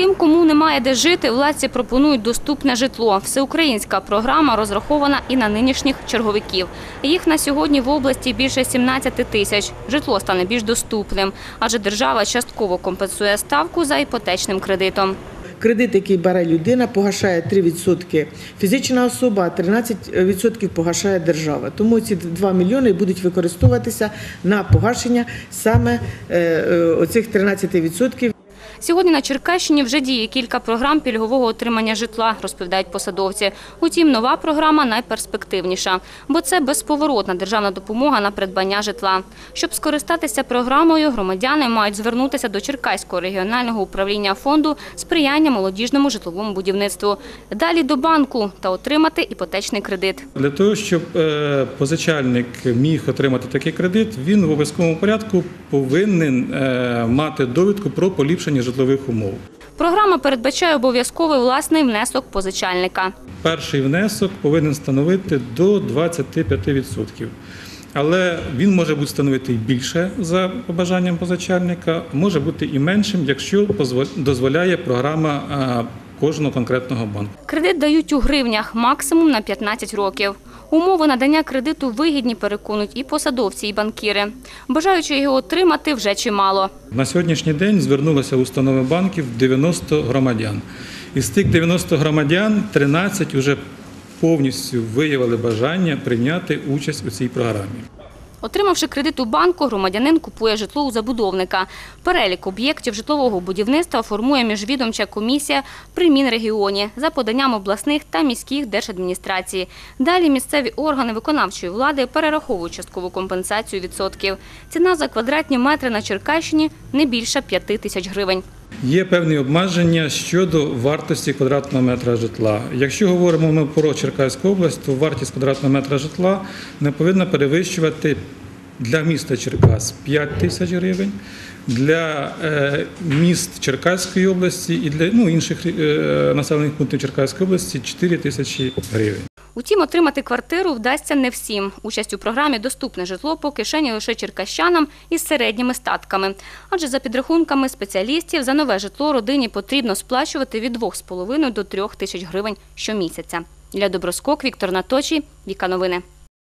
Тим, кому немає де жити, владці пропонують доступне житло. Всеукраїнська програма розрахована і на нинішніх черговиків. Їх на сьогодні в області більше 17 тисяч. Житло стане більш доступним, адже держава частково компенсує ставку за іпотечним кредитом. Кредит, який бере людина, погашає 3% фізична особа, а 13% погашає держава. Тому ці 2 мільйони будуть використовуватися на погашення саме е, е, оцих 13%. Сьогодні на Черкащині вже діє кілька програм пільгового отримання житла, розповідають посадовці. Утім, нова програма найперспективніша, бо це безповоротна державна допомога на придбання житла. Щоб скористатися програмою, громадяни мають звернутися до Черкаського регіонального управління фонду сприяння молодіжному житловому будівництву. Далі до банку та отримати іпотечний кредит. Для того, щоб е, позичальник міг отримати такий кредит, він в обов'язковому порядку повинен е, мати довідку про поліпшення житлових умов. Програма передбачає обов'язковий власний внесок позичальника. Перший внесок повинен становити до 25%. Але він може бути становити більше за побажанням позичальника, може бути і меншим, якщо дозволяє програма е, кожного конкретного банку. Кредит дають у гривнях максимум на 15 років. Умови надання кредиту вигідні, переконують і посадовці, і банкіри. Бажаючи його отримати вже чимало. На сьогоднішній день звернулося установи банків 90 громадян. Із тих 90 громадян 13 вже повністю виявили бажання прийняти участь у цій програмі. Отримавши кредит у банку, громадянин купує житло у забудовника. Перелік об'єктів житлового будівництва формує міжвідомча комісія при Мінрегіоні за поданням обласних та міських держадміністрацій. Далі місцеві органи виконавчої влади перераховують часткову компенсацію відсотків. Ціна за квадратні метри на Черкащині не більше 5 тисяч гривень. Є певні обмеження щодо вартості квадратного метра житла. Якщо говоримо ми про Черкаську область, то вартість квадратного метра житла не повинна перевищувати для міста Черкас 5 тисяч гривень, для е, міст Черкаської області і для ну, інших е, населених пунктів Черкаської області 4 тисячі гривень. Утім, отримати квартиру вдасться не всім. Участь у програмі «Доступне житло» по кишені лише черкащанам із середніми статками. Адже за підрахунками спеціалістів за нове житло родині потрібно сплачувати від 2,5 до 3 тисяч гривень щомісяця. Для Доброскок, Віктор Наточі, Віка Новини.